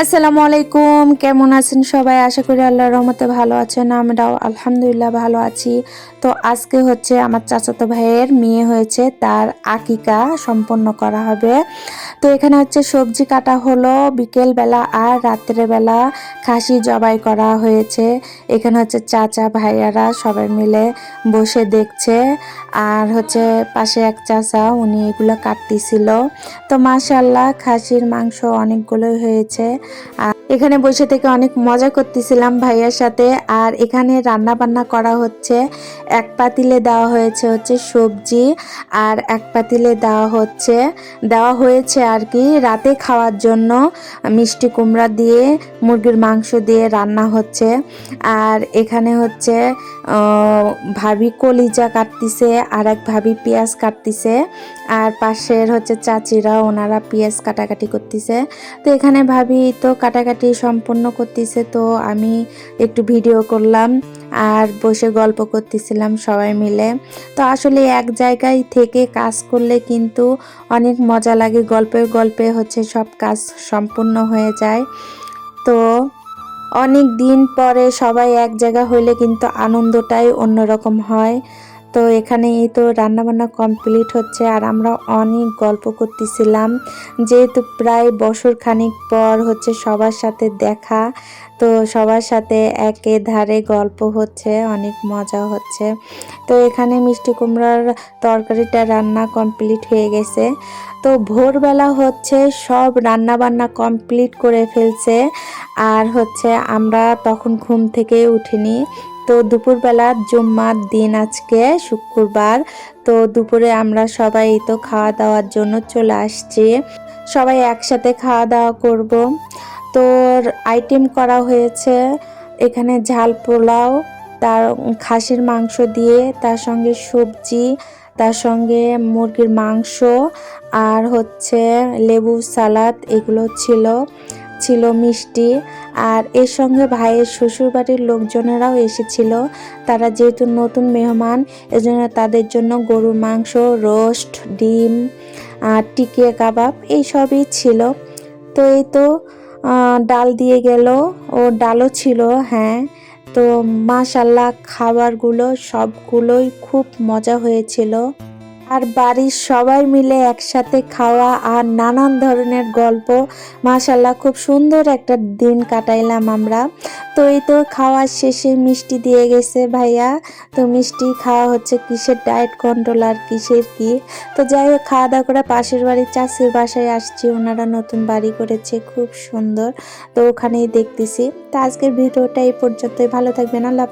আসসালামু আলাইকুম। কেমন আছেন সবাই? আশা করি আল্লাহ রহমতে ভালো আছেন। আমরাও আলহামদুলিল্লাহ ভালো আছি। তো আজকে হচ্ছে আমার চাচাতো ভাইয়ের মেয়ে হয়েছে। তার আকিকা সম্পন্ন করা হবে। তো এখানে হচ্ছে সবজি কাটা হলো বিকেল বেলা আর রাত্রেবেলা খাসি জবাই করা হয়েছে। এখানে হচ্ছে চাচা ভাইয়ারা সবাই মিলে বসে দেখছে। আর হচ্ছে পাশে এক চাচা, উনি এগুলো কাটতেছিল। তো মাশাল্লাহ খাসির মাংস অনেকগুলোই হয়েছে। আর এখানে বসে থেকে অনেক মজা করতেছিলাম ভাইয়ার সাথে। আর এখানে রান্না বান্না করা হচ্ছে। এক পাতিলে দেওয়া হয়েছে হচ্ছে সবজি আর এক পাতিলে দেওয়া হচ্ছে, দেওয়া হয়েছে আর কি রাতে খাওয়ার জন্য মিষ্টি কুমড়া দিয়ে, মুরগির মাংস দিয়ে রান্না হচ্ছে। আর এখানে হচ্ছে ভাবি কলিজা কাটতিছে আর এক ভাবি পেঁয়াজ কাটতিছে। আর পাশের হচ্ছে চাচিরা, ওনারা পেঁয়াজ কাটাকাটি করতেছে। তো এখানে ভাবি তো কাটাকাটি সম্পূর্ণ করতেছে, তো আমি একটু ভিডিও করলাম আর বসে গল্প করতেছিলাম সবাই মিলে। তো আসলে এক জায়গায় থেকে কাজ করলে কিন্তু অনেক মজা লাগে, গল্পে গল্পে হচ্ছে সব কাজ সম্পূর্ণ হয়ে যায়। তো অনেক দিন পরে সবাই এক জায়গা হইলে কিন্তু আনন্দটাই অন্যরকম হয়। তো এখানে এই তো রান্নাবান্না কমপ্লিট হচ্ছে আর আমরা অনেক গল্প করতেছিলাম। যেহেতু প্রায় বছর খানিক পর হচ্ছে সবার সাথে দেখা, তো সবার সাথে একে ধারে গল্প হচ্ছে, অনেক মজা হচ্ছে। তো এখানে মিষ্টি কুমড়ার তরকারিটা রান্না কমপ্লিট হয়ে গেছে। তো ভোরবেলা হচ্ছে সব রান্না বান্না কমপ্লিট করে ফেলছে। আর হচ্ছে আমরা তখন ঘুম থেকে উঠিনি। তো দুপুরবেলা জুম্মার দিন আজকে, শুক্রবার। তো দুপুরে আমরা সবাই তো খাওয়া দাওয়ার জন্য চলে আসছি। সবাই একসাথে খাওয়া দাওয়া করব। তোর আইটেম করা হয়েছে, এখানে ঝাল পোলাও, তার খাসির মাংস দিয়ে, তার সঙ্গে সবজি, তার সঙ্গে মুরগির মাংস, আর হচ্ছে লেবু সালাদ, এগুলো ছিল। ছিল মিষ্টি আর এর সঙ্গে ভাইয়ের শ্বশুরবাড়ির লোকজনেরাও এসেছিল। তারা যেহেতু নতুন মেহমান, এজন্য তাদের জন্য গরুর মাংস, রোস্ট, ডিম, আর টিকিয়া কাবাব এইসবই ছিল। তো এই তো ডাল দিয়ে গেল। ও ডালও ছিল হ্যাঁ। তো মাশাল্লাহ খাবারগুলো সবগুলোই খুব মজা হয়েছিল। আর বাড়ির সবাই মিলে একসাথে খাওয়া আর নানান ধরনের গল্প। মাশাল্লাহ খুব সুন্দর একটা দিন কাটাইলাম আমরা। তো এই তো খাওয়ার শেষে মিষ্টি দিয়ে গেছে ভাইয়া। তো মিষ্টি খাওয়া হচ্ছে কিসের ডায়েট কন্ট্রোল আর কিসের কি? তো যাই হোক, খাওয়া দাওয়া করে পাশের বাড়ির চাষির বাসায় আসছি। ওনারা নতুন বাড়ি করেছে, খুব সুন্দর। তো ওখানেই দেখতেছি। তো আজকের ভিডিওটা এই পর্যন্তই। ভালো থাকবেন, আল্লাহ